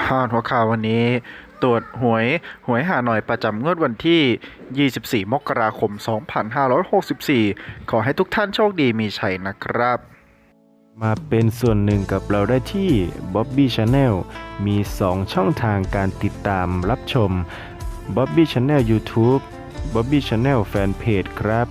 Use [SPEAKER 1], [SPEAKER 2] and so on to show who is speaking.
[SPEAKER 1] พาดหัวข่าววันนี้ ตรวจหวยหวยหาหน่อยประจำงวดวันที่ 24 มกราคม 2564 ขอให้ทุกท่านโชคดีมีชัยนะครับ
[SPEAKER 2] มาเป็นส่วนหนึ่งกับเราได้ที่ Bobby Channel มี 2 ช่องทางการติดตามรับชม Bobby Channel YouTube Bobby Channel Fanpage ครับ